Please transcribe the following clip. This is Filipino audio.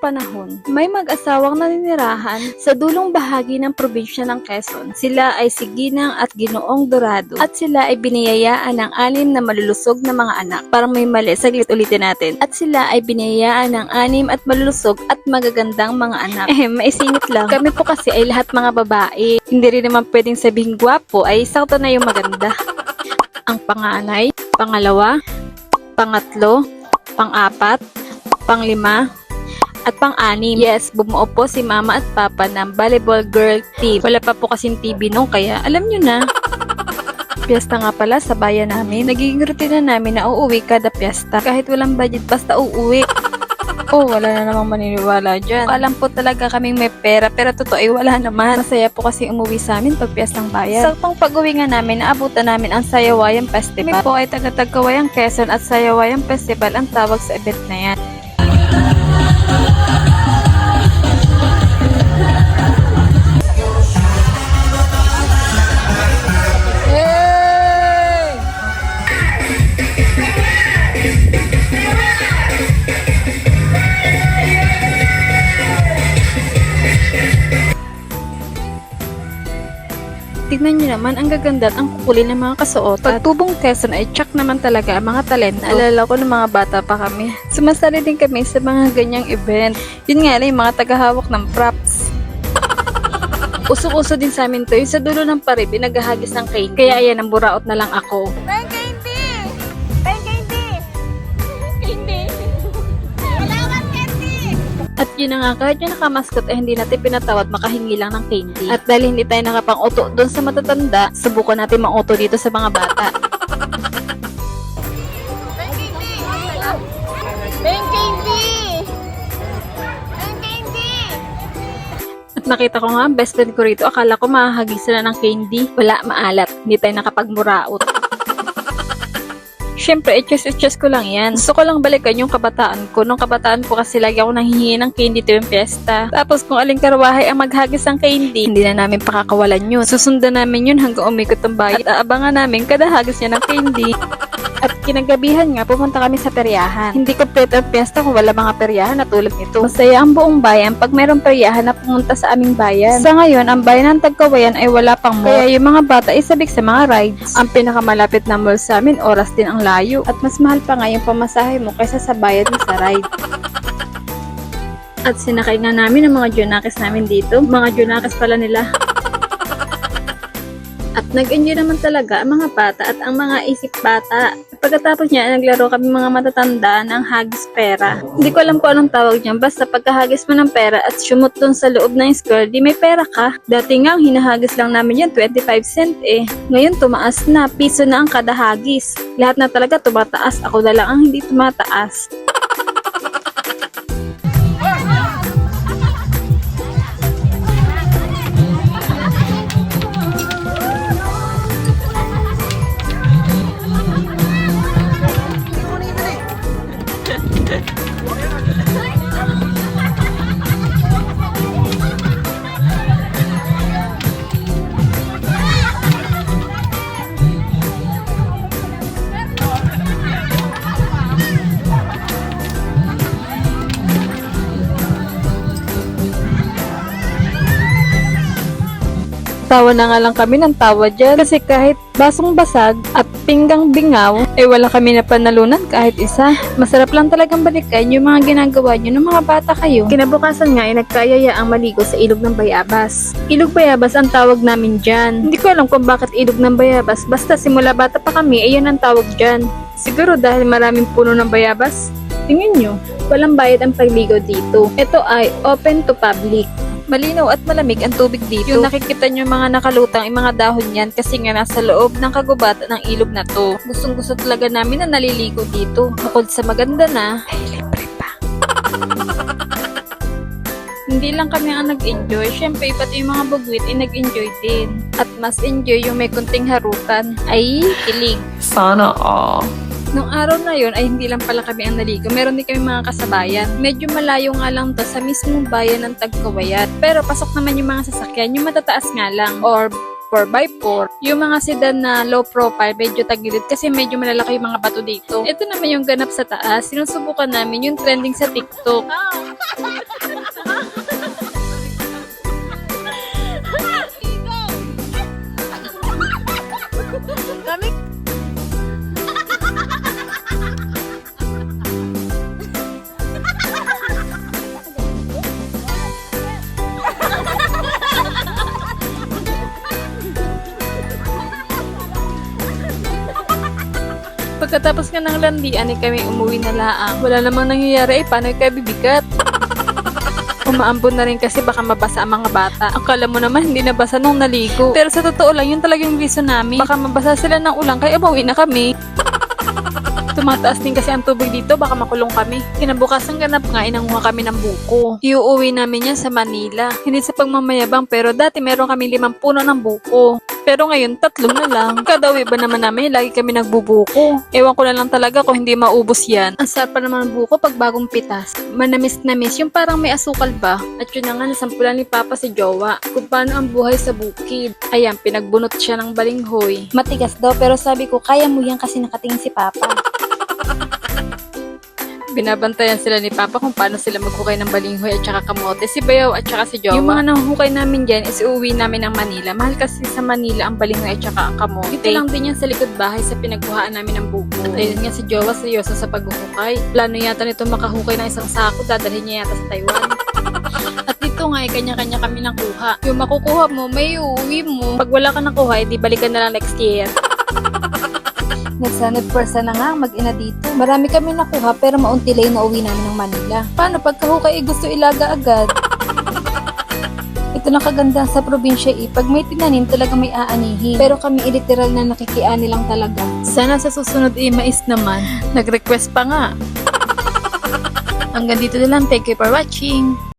panahon, may mag-asawang naninirahan sa dulong bahagi ng probinsya ng Quezon. Sila ay si Ginang at Ginoong Dorado at sila ay biniyayaan ng anim na malulusog na mga anak. Parang may mali, saglit ulitin natin. At sila ay biniyayaan ng anim at malulusog at magagandang mga anak. Eh, maisingit lang. Kami po kasi ay lahat mga babae. Hindi rin naman pwedeng sabihin gwapo ay sakto na yung maganda. Ang panganay, pangalawa, pangatlo, pang-apat, pang-lima, at pang-anim. Yes, bumuo po si mama at papa ng volleyball girl team. Wala pa po kasing TV nung kaya alam nyo na. Piyesta nga pala sa bayan namin. Nagiging rutina namin na uuwi kada piyesta. Kahit walang budget basta uuwi. Oh, wala na namang maniniwala dyan. Alam po talaga kaming may pera, pero totoo ay wala naman. Masaya po kasi umuwi sa amin pag piyestang bayan. Saktong pag-uwi nga namin, naabutan namin ang Sayawayang Festival. Kami po ay taga-Tagkawayang Quezon at Sayawayang Festival ang tawag sa event na yan. Tignan nyo naman, ang gaganda at ang kukulin ng mga kasuot. Pag tubong Quezon ay check naman talaga ang mga talento. Naalala ko ng mga bata pa kami. Sumasali din kami sa mga ganyang event. Yun nga lang, yung mga tagahawak ng props. Usok-uso din sa amin to, yung sa dulo ng pare, pinaghahagis ng cane. Kaya ayan, ang buraot na lang ako. Yun na nga, kahit yung nakamaskot ay hindi natin pinatawad makahingi lang ng candy. At dahil hindi tayo nakapang-auto doon sa matatanda, subukan natin mang-auto dito sa mga bata. Nakita ko nga, best friend ko rito, akala ko mahahagisan na ng candy. Wala, maalat. Hindi tayo nakapagmuraot. Siyempre, itches-itches ko lang yan. Gusto ko lang balikan yung kabataan ko. Nung kabataan ko kasi lagi ako nanghihingi ng candy tuwing piyesta. Tapos kung aling karwahay ang maghagis ng candy, hindi na namin pakakawalan yun. Susundan namin yun hanggang umikot ang bayan. At aabangan namin kada hagis niya ng candy. At kinagabihan nga, pumunta kami sa peryahan. Hindi kompleto ang piyesta kung wala mga peryahan na tulad nito. Masaya ang buong bayan pag mayroong peryahan na pumunta sa aming bayan. Sa ngayon, ang bayan ng Tagkawayan ay wala pang mall. Kaya yung mga bata ay sabik sa mga rides. Ang pinakamalapit na mall sa amin, oras din ang layo. At mas mahal pa nga yung pamasahe mo kaysa sa bayad mo sa ride. At sinakay nga namin ang mga junakis namin dito. Mga junakis pala nila. At nag-enjoy naman talaga ang mga bata at ang mga isip bata. Pagkatapos niya, naglaro kami mga matatanda ng hagis pera. Hindi ko alam kung anong tawag niyan, basta pagkahagis mo ng pera at sumot dun sa loob ng square, di may pera ka. Dati nga, hinahagis lang namin yan, 25 cent eh. Ngayon, tumaas na, piso na ang kada hagis. Lahat na talaga tumataas, ako na lang ang hindi tumataas. Thank you. Tawa na nga lang kami ng tawa dyan. Kasi kahit basong basag at pinggang bingaw, eh wala kami na panalunan kahit isa. Masarap lang talagang balikan yung mga ginagawa nyo ng mga bata kayo. Kinabukasan nga ay nagkayaya ang maligo sa ilog ng bayabas. Ilog bayabas ang tawag namin dyan. Hindi ko alam kung bakit ilog ng bayabas. Basta simula bata pa kami, ayun ang tawag dyan. Siguro dahil maraming puno ng bayabas. Tingin nyo, walang bayad ang pagligo dito. Ito ay open to public. Malinaw at malamig ang tubig dito. Yung nakikita nyo mga nakalutang, yung mga dahon yan kasi nga nasa loob ng kagubatan ng ilog na to. Gustong gusto talaga namin na naliligo dito. Bukod sa maganda na, ay libre pa. Hindi lang kami ang nag-enjoy, syempre pati yung mga bugwit ay nag-enjoy din. At mas enjoy yung may kunting harutan. Ay, kilig. Sana all. Nung araw na yon ay hindi lang pala kami ang naligo. Meron din kami mga kasabayan. Medyo malayo nga lang to sa mismong bayan ng Tagkawayan. Pero pasok naman yung mga sasakyan, yung matataas nga lang. Or 4x4. Yung mga sedan na low profile, medyo tagilid kasi medyo malalaki yung mga bato dito. Ito naman yung ganap sa taas. Sinusubukan namin yung trending sa TikTok. Pagkatapos nga ng landian, ay kami umuwi na laang. Wala namang nangyayari, ay paano kayo bibigat? Umaambon na rin kasi baka mabasa ang mga bata. Akala mo naman hindi nabasa nung naligo. Pero sa totoo lang, yun talagang reason namin. Baka mabasa sila ng ulang kaya umuwi na kami. Tumataas din kasi ang tubig dito, baka makulong kami. Kinabukasan ganap nga, inanguha kami ng buko. Iuuwi namin yan sa Manila. Hindi sa pagmamayabang, pero dati meron kami limang puno ng buko. Pero ngayon, tatlo na lang. Kada uwi ba naman namin, lagi kami nagbubuko. Ewan ko na lang talaga kung hindi maubos yan. Ang sarap naman ng buko pag bagong pitas. Manamis-namis, yung parang may asukal ba? At yun na nga, nasampulan ni Papa si Jowa. Kung paano ang buhay sa bukid. Ayan, pinagbunot siya ng balinghoy. Matigas daw pero sabi ko kaya mo yan kasi nakatingin si Papa. Binabantayan sila ni Papa kung paano sila maghukay ng balinghoy at saka kamote, si Bayaw at saka si Jowa. Yung mga nahuhukay namin dyan is uuwi namin ng Manila. Mahal kasi sa Manila ang balinghoy at saka ang kamote. Dito lang din yan sa likod bahay sa pinagkuhaan namin ng buko. At ayun nga si Jowa seryoso sa paghuhukay. Plano yata nito makahukay ng isang sako, dadalhin niya yata sa Taiwan. At dito nga, eh, kanya-kanya kami nakuha. Yung makukuha mo, may uuwi mo. Pag wala ka nakuha, edi balikan na lang next year. Nagsanib persa na nga ang mag-ina dito. Marami kami nakuha pero maunti lang yung nauwi namin ng Manila. Paano pagkahukay, eh, gusto ilaga agad? Ito lang kaganda sa probinsya eh. Pag may tinanim talaga may aanihin. Pero kami literal na nakikiani lang talaga. Sana sa susunod eh, mais naman. Nag-request pa nga. Hanggang dito na lang. Thank you for watching.